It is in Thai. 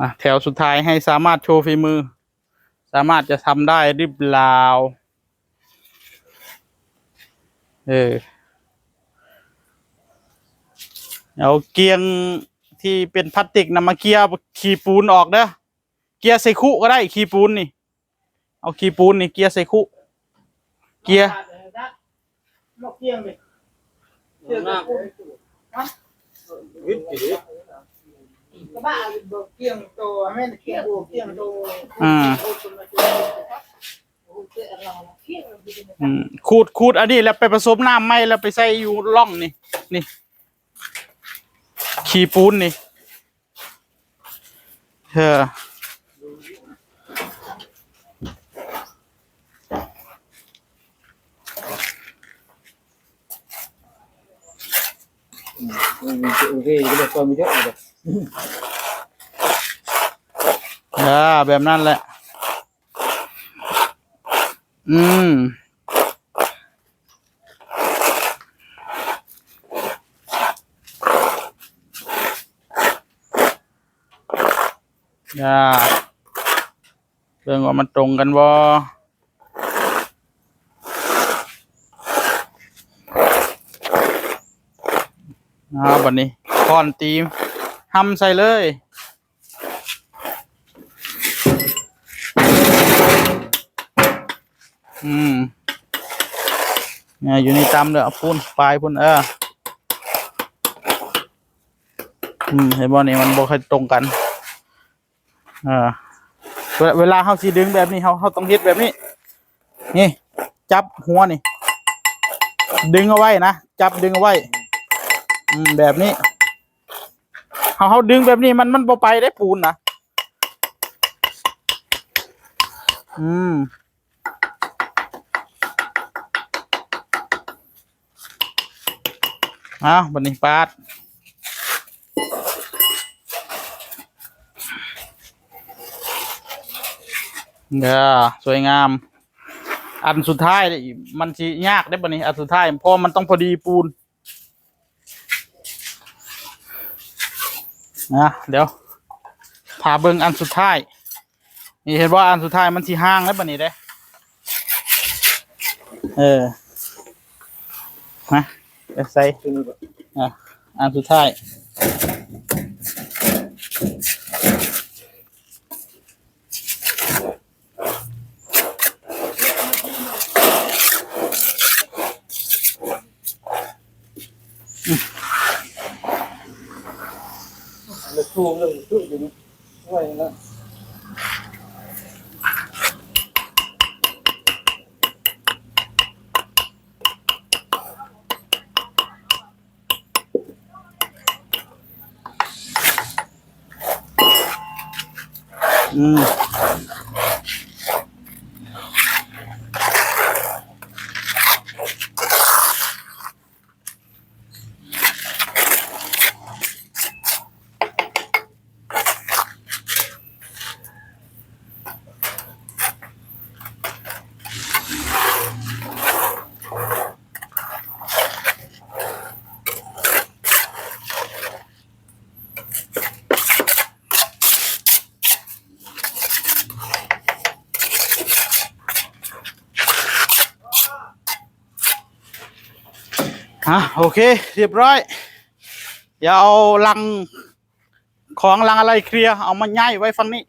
อะแถวสุดท้ายให้สามารถโชว์ฝีมือ สามารถจะทำได้หรือเปล่าเออเอาเกียงที่เป็นพลาสติกนำมาเกียร์ขีปูนออกเด้อเกียร์ใส่คุก็ได้ขีปูนนี่ เอาขีปูนนี่เกียร์ใส่คุเกียร์นกเกี้ยงดิเกี้ยงกับกุ้งฮะวิทย์สิ กระบ้าเบิกเกี้ยงโตแม่นเกี้ยงโตเกี้ยงโตอืมอืมขูดขูดอันนี้แล้วไปผสมน้ำไหมแล้วไปใส่อยู่ร่องนี่นี่ขี้ปูนนี่เออโอเคก็ได้ตัวมีเยอะเลย อ่าแบบนั้นแหละ อืม อ่าเรื่องว่ามันตรงกันบ่อ่าบันนี้ค้อนตีมทำใส่เลย อืมเนี่ยอยู่ในตำเด้อพุ่นปลายพุ่นเอออืมเห็นบ่นี่มันบ่ค่อยตรงกันเออเวลาเวลาเฮาสิดึงแบบนี้เฮาเฮาต้องเฮ็ดแบบนี้ นี่ จับหัวนี่ ดึงเอาไว้นะ จับดึงเอาไว้ อืมแบบนี้เฮาเฮาดึงแบบนี้มันมันบ่ไปได้ปูนนะอืม เอาบันนี้ปาดเด้อสวยงาม อันสุดท้ายนี่มันสิยากได้บันนี้ อันสุดท้ายเพราะมันต้องพอดีปูนนะเดี๋ยวพาเบิ่งอันสุดท้าย นี่เห็นว่าอันสุดท้ายมันสิห่างแล้วบันนี้เด้อเออนะ ใส่อะอันสุดท้ายเลยทูเรื่องทูอยู่นี่ไว้นะ ม ฮะโอเค เรียบร้อย เดี๋ยวเอาลังของลังอะไรเคลียร์เอามาย้ายไว้ฝั่งนี้